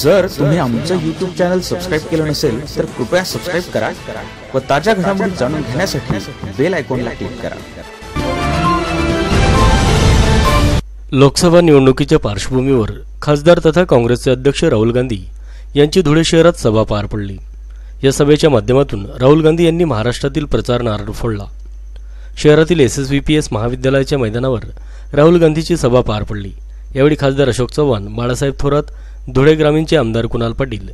जर तुम्ही आमचं युट्यूब चॅनल सबस्क्राईब केलं नसेल तर कृपया सबस्क्राईब करा व ताज्या घडामोडी जाणून घेण्यासाठी बेल आयकॉनला क्लिक करा. लोकसभा निवडणुकीच्या पार्श्वभूमीवर खासदार तथा काँग्रेसचे अध्यक्ष राहुल गांधी यांची धुळे शहरात सभा पार पडली. या सभेच्या माध्यमातून राहुल गांधी यांनी महाराष्ट्रातील प्रचार नारळ फोडला. शहरातील S S V P S महाविद्यालयाच्या मैदानावर राहुल गांधीची सभा पार पडली. यावेळी खासदार अशोक चव्हाण बाळासाहेब थोरात धुळे ग्रामीणचे आमदार कुणाल पाटील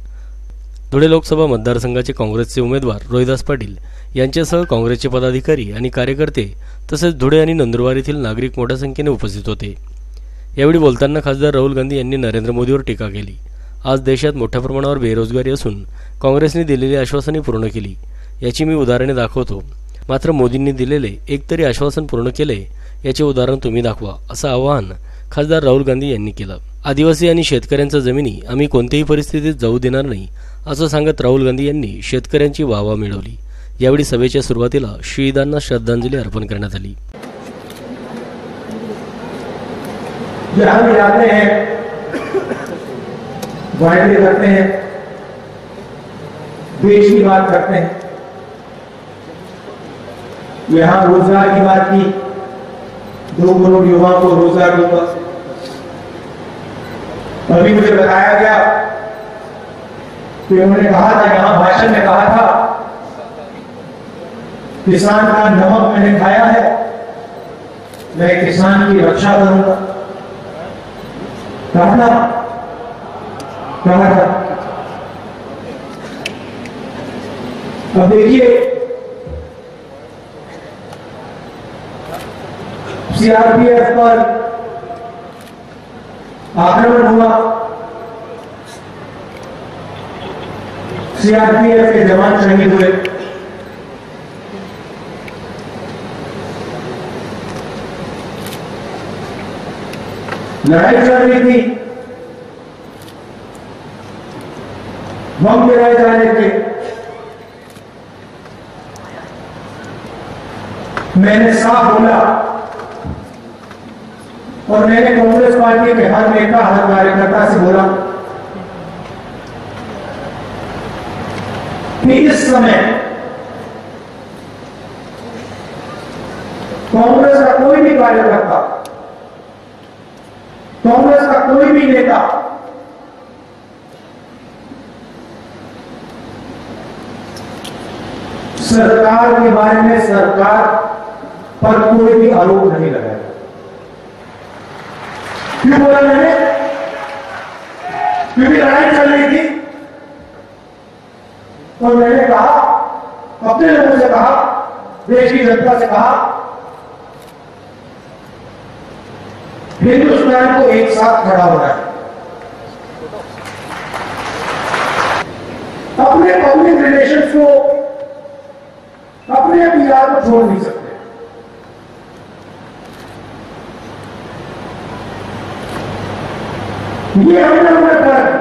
धुळे लोकसभा मतदारसंघाचे काँग्रेसचे उमेदवार रोहिदास पाटील यांच्यासह काँग्रेसचे पदाधिकारी आणि कार्यकर्ते तसेच धुळे आणि नंदुरबार येथील नागरिक मोठ्या संख्येने उपस्थित होते. यावेळी बोलताना खासदार राहुल गांधी यांनी नरेंद्र मोदीवर टीका केली. आज देशात मोठ्या प्रमाणावर बेरोजगारी असून काँग्रेसने दिलेली आश्वासने पूर्ण केली. याची मी उदाहरणे दाखवतो. मात्र मोदींनी दिलेले एकतरी आश्वासन पूर्ण केले याचे उदाहरण तुम्ही दाखवा असं आवाहन खासदार राहुल गांधी यांनी केलं. आदिवासी आणि शेतकऱ्यांच्या जमिनी आम्ही कोणत्याही परिस्थितीत जाऊ देणार नाही असं सांगत राहुल गांधी यांनी शेतकऱ्यांची वाहवा मिळवली. यावेळी सभेच्या सुरुवातीला शहीदांना श्रद्धांजली अर्पण करण्यात आली. वायदे करते हैं देश की बात करते हैं। यहाँ रोज़गार की बात की। दो करोड़ युवाओं को रोज़गार दूँगा। अभी मुझे बताया गया कि उन्होंने कहा था, यहाँ भाषण में कहा था, किसान का नमक मैंने खाया है, मैं किसान की रक्षा करूँगा। कहा था? कहा था। अब देखिए सीआरपीएफ पर आक्रमण हुआ। सीआरपीएफ के जवान शहीद हुए। लड़ाई चल रही थी। बम गिराए जा रहे थे मैंने साफ़ बोला और मैंने कांग्रेस पार्टी के हर नेता, हर कार्यकर्ता से बोला, कि इस समय कांग्रेस का कोई भी कार्यकर्ता, कांग्रेस का कोई भी नेता, सरकार के बारे में सरकार पर कोई भी आरोप नहीं लगाया क्यों बोला मैंने क्योंकि लड़ाई चल रही थी और मैंने कहा अपने लोगों से कहा देश की जनता से कहा हिंदुस्तान को एक साथ खड़ा होना है अपने पब्लिक रिलेशन को अपने पीआर को छोड़ नहीं सकते। Yeah,